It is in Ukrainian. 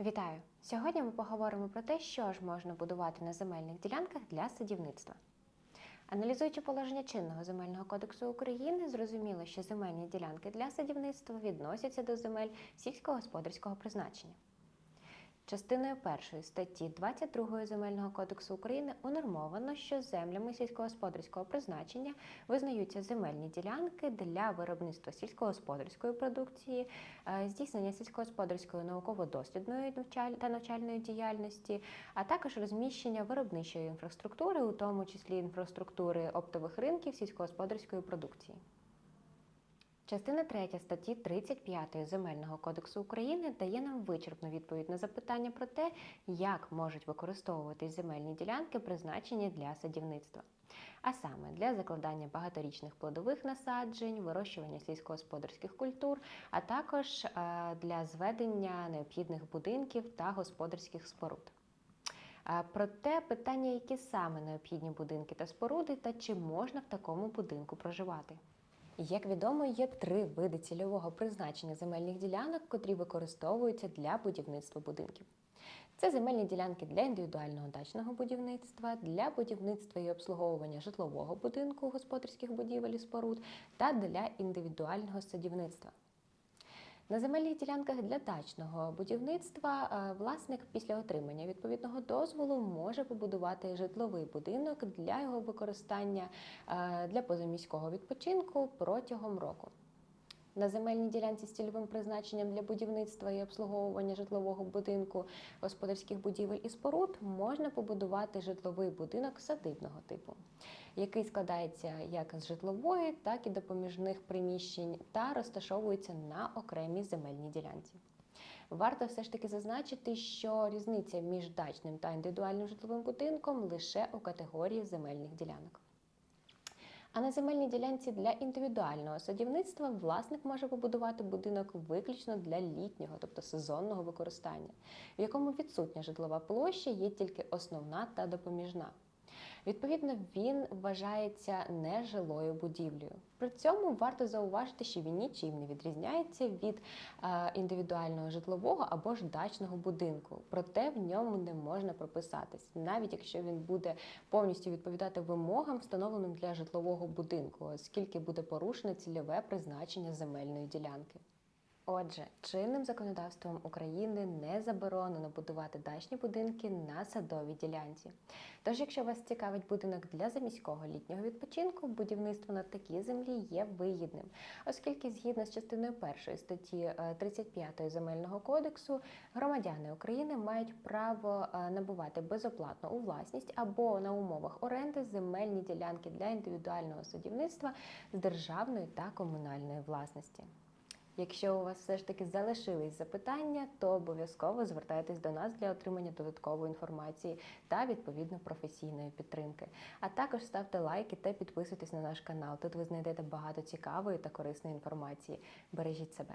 Вітаю! Сьогодні ми поговоримо про те, що ж можна будувати на земельних ділянках для садівництва. Аналізуючи положення чинного земельного кодексу України, зрозуміло, що земельні ділянки для садівництва відносяться до земель сільськогосподарського призначення. Частиною першої статті 22 Земельного кодексу України унормовано, що землями сільськогосподарського призначення визнаються земельні ділянки для виробництва сільськогосподарської продукції, е, здійснення сільськогосподарської науково-дослідної та навчальної діяльності, а також розміщення виробничої інфраструктури, у тому числі інфраструктури оптових ринків сільськогосподарської продукції. Частина 3 статті 35 Земельного кодексу України дає нам вичерпну відповідь на запитання про те, як можуть використовуватись земельні ділянки, призначені для садівництва. А саме для закладання багаторічних плодових насаджень, вирощування сільськогосподарських культур, а також е, для зведення необхідних будинків та господарських споруд. Проте питання, які саме необхідні будинки та споруди, та чи можна в такому будинку проживати. Як відомо, є три види цільового призначення земельних ділянок, котрі використовуються для будівництва будинків. Це земельні ділянки для індивідуального дачного будівництва, для будівництва і обслуговування житлового будинку, господарських будівель і споруд та для індивідуального садівництва. На земельних ділянках для дачного будівництва е, власник після отримання відповідного дозволу може побудувати житловий будинок для його використання е, для позаміського відпочинку протягом року. На земельній ділянці з цільовим призначенням для будівництва і обслуговування житлового будинку, господарських будівель і споруд можна побудувати житловий будинок садибного типу, який складається як з житлової, так і допоміжних приміщень та розташовується на окремій земельній ділянці. Варто все ж таки зазначити, що різниця між дачним та індивідуальним житловим будинком лише у категорії земельних ділянок. А на земельній ділянці для індивідуального садівництва власник може побудувати будинок виключно для літнього, тобто сезонного використання, в якому відсутня житлова площа є тільки основна та допоміжна. Відповідно, він вважається нежилою будівлею. При цьому варто зауважити, що він нічим не відрізняється від е, індивідуального житлового або ж дачного будинку. Проте в ньому не можна прописатись, навіть якщо він буде повністю відповідати вимогам, встановленим для житлового будинку, оскільки буде порушене цільове призначення земельної ділянки. Отже, чинним законодавством України не заборонено будувати дачні будинки на садовій ділянці. Тож, якщо вас цікавить будинок для заміського літнього відпочинку, будівництво на такій землі є вигідним, оскільки згідно з частиною 1 статті е, 35 Земельного кодексу громадяни України мають право е, набувати безоплатно у власність або на умовах оренди земельні ділянки для індивідуального садівництва з державної та комунальної власності. Якщо у вас все ж таки залишились запитання, то обов'язково звертайтесь до нас для отримання додаткової інформації та відповідно професійної підтримки. А також ставте лайки та підписуйтесь на наш канал. Тут ви знайдете багато цікавої та корисної інформації. Бережіть себе.